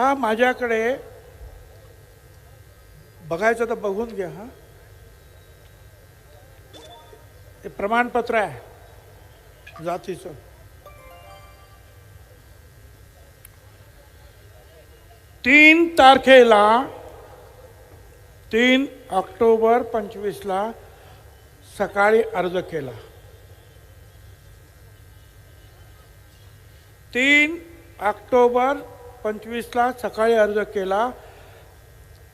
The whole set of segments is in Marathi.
हा माझ्याकडे. बघायचं तर बघून घ्या हा. ते प्रमाणपत्र आहे. जातीचं. तीन तारखेला तीन ऑक्टोबर पंचवीसला सकाळी अर्ज केला. तीन ऑक्टोबर पंचवीसला सकाळी अर्ज केला.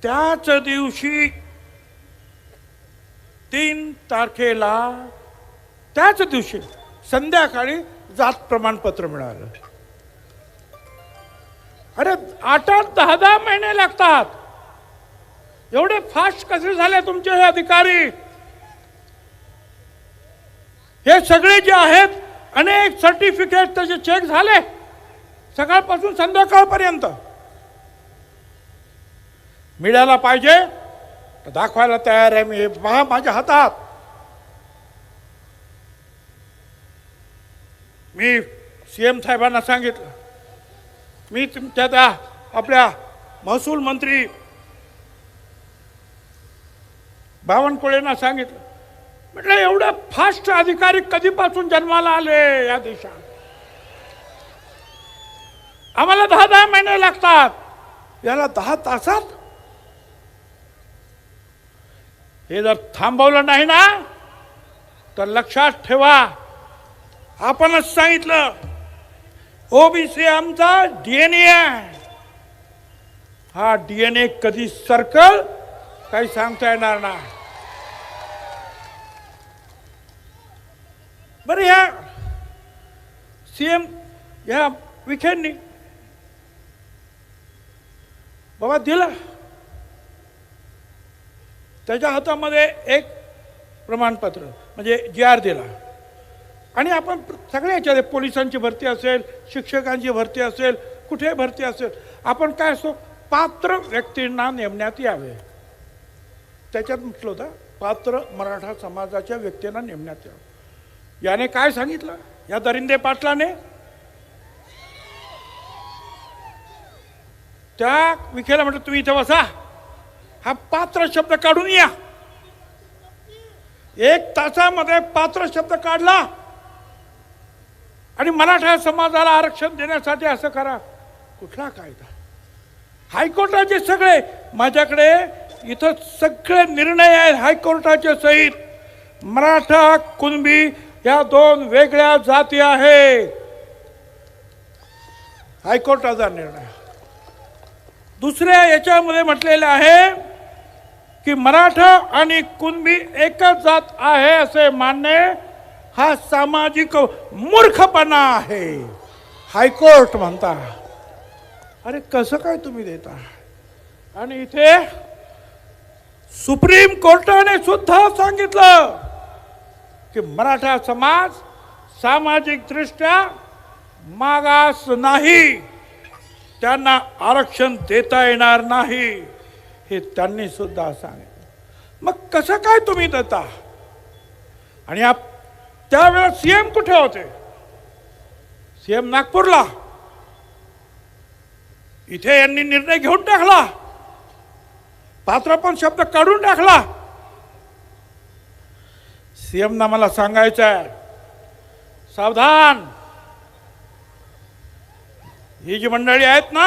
त्याच दिवशी तीन तारखेला त्याच दिवशी संध्याकाळी जात प्रमाणपत्र मिळालं. अरे आठ आठ दहा दहा महिने लागतात. एवढे फास्ट कसे झाले तुमचे हे अधिकारी? हे सगळे जे आहेत अनेक सर्टिफिकेट त्याचे चेक झाले. सकाळपासून संध्याकाळपर्यंत. मिळायला पाहिजे तर दाखवायला तयार आहे मी. हे पहा माझ्या हातात. मी सी एम साहेबांना सांगितलं. मी तुमच्या त्या आपल्या महसूल मंत्री बावनकुळेंना सांगितलं. म्हटलं एवढं फास्ट अधिकारी कधीपासून जन्माला आले या देशात? आम्हाला दहा दहा महिने लागतात. याला दहा तासात? हे जर थांबवलं नाही ना तर लक्षात ठेवा. आपणच सांगितलं ओबीसी आमचा डीएनए आहे. हा डीएनए कधी सर्कल काही सांगता येणार नाही. बरं ह्या सीएम ह्या विखेंनी बाबा दिला. त्याच्या हातामध्ये एक प्रमाणपत्र म्हणजे जी आर दिला. आणि आपण सगळ्या याच्यात पोलिसांची भरती असेल शिक्षकांची भरती असेल कुठे भरती असेल आपण काय असतो पात्र व्यक्तींना नेमण्यात यावे. त्याच्यात म्हटलं होतं पात्र मराठा समाजाच्या व्यक्तींना नेमण्यात यावं. याने काय सांगितलं? या दरिंदे पाटलाने त्या विखेला म्हटलं तुम्ही इथं बसा. हा पात्र शब्द काढून या. एक तासामध्ये पात्र शब्द काढला. आणि मराठा समाजाला आरक्षण देण्यासाठी असं करा. कुठला कायदा? हायकोर्टाचे सगळे. माझ्याकडे इथं सगळे निर्णय आहेत हायकोर्टाचे सहित. मराठा कुणबी या दोन वेगळ्या जाती आहेत हायकोर्टाचा निर्णय. दुसऱ्या याच्यामध्ये म्हटलेलं आहे की मराठा आणि कुणबी एकच जात आहे असे मानणे हा सामाजिक मूर्खपणा आहे. हायकोर्ट म्हणता. अरे कसं काय तुम्ही देता? आणि इथे सुप्रीम कोर्टाने सुद्धा सांगितलं की मराठा समाज सामाजिक दृष्ट्या मागास नाही. त्यांना आरक्षण देता येणार नाही हे त्यांनी सुद्धा सांगितलं. मग कसं काय तुम्ही देता? आणि आप त्यावेळेला सीएम कुठे होते? सीएम नागपूरला. इथे यांनी निर्णय घेऊन टाकला. पात्र पण शब्द काढून टाकला. सीएम ना मला सांगायचं आहे सावधान! ही जी मंडळी आहेत ना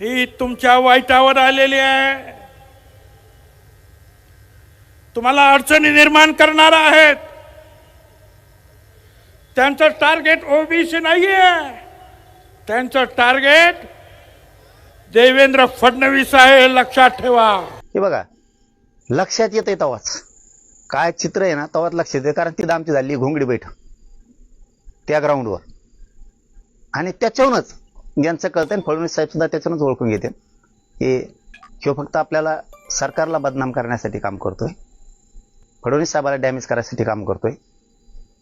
ही तुमच्या वाईटावर आलेली आहे. तुम्हाला अडचणी निर्माण करणार आहेत. त्यांचं टार्गेट ओबीसी नाहीये. त्यांचं टार्गेट देवेंद्र फडणवीस आहे लक्षात ठेवा. हे बघा लक्षात येते तवाच. काय चित्र आहे ना तवाच लक्षात येते कारण तिथं आमची झाली घोंगडी बैठक. त्या ग्राउंडवर आणि त्याच्याहूनच ज्यांचं कळतं फडणवीस साहेब सुद्धा ओळखून घेते की ह्यो फक्त आपल्याला सरकारला बदनाम करण्यासाठी काम करतोय. फडणवीस साहेबाला डॅमेज करायसाठी काम करतोय.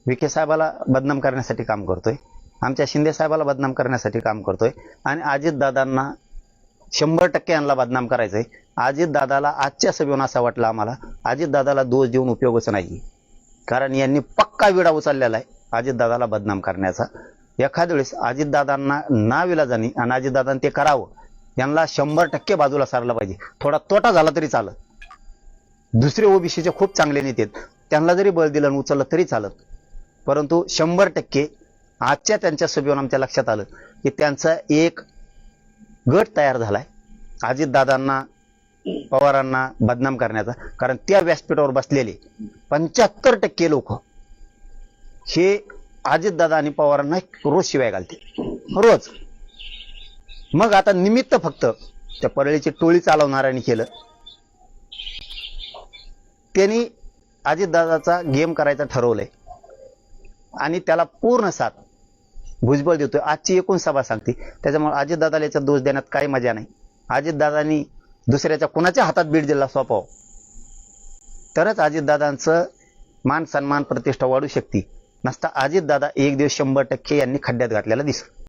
विखे साहेबाला बदनाम करण्यासाठी काम करतोय. आमच्या शिंदे साहेबाला बदनाम करण्यासाठी काम करतोय. आणि अजितदादांना शंभर टक्के यांना बदनाम करायचंय. अजितदादाला आजच्या सभेवरून असा वाटला आम्हाला अजितदादाला दोष देऊन उपयोगच नाही कारण यांनी पक्का विडा उचललेला आहे अजितदादाला बदनाम करण्याचा. एखाद्या वेळेस अजितदादांना नाविलाजानी आणि अजितदादांनी ते करावं यांना शंभर टक्के बाजूला सारला पाहिजे. थोडा तोटा झाला तरी चालत. दुसरे ओबीसीचे खूप चांगले नेते आहेत. त्यांना जरी बळ दिलं आणि उचललं तरी चालत. परंतु शंभर टक्के आजच्या त्यांच्या सभेवरून आमच्या लक्षात आलं की त्यांचा एक गट तयार झालाय. अजितदादांना पवारांना बदनाम करण्याचा. कारण त्या व्यासपीठावर बसलेले पंच्याहत्तर टक्के लोक हे अजितदादा आणि पवारांना रोज शिवाय घालते. रोज. मग आता निमित्त फक्त त्या परळीची टोळी चालवणाऱ्यांनी केलं. त्यांनी अजितदादाचा गेम करायचा ठरवलंय. आणि त्याला पूर्ण साथ. भुजबळ देतोय. आजची एकूण सभा सांगते. त्याच्यामुळे अजितदादाला याचा दोष देण्यात काही मजा नाही. अजितदादांनी दुसऱ्याच्या कुणाच्या हातात बीड जिल्हा सोपाव? तरच अजितदादांचं मान सन्मान प्रतिष्ठा वाढू शकते. नसता अजितदादा एक दिवस शंभर टक्के यांनी खड्ड्यात घातलेला दिसतो.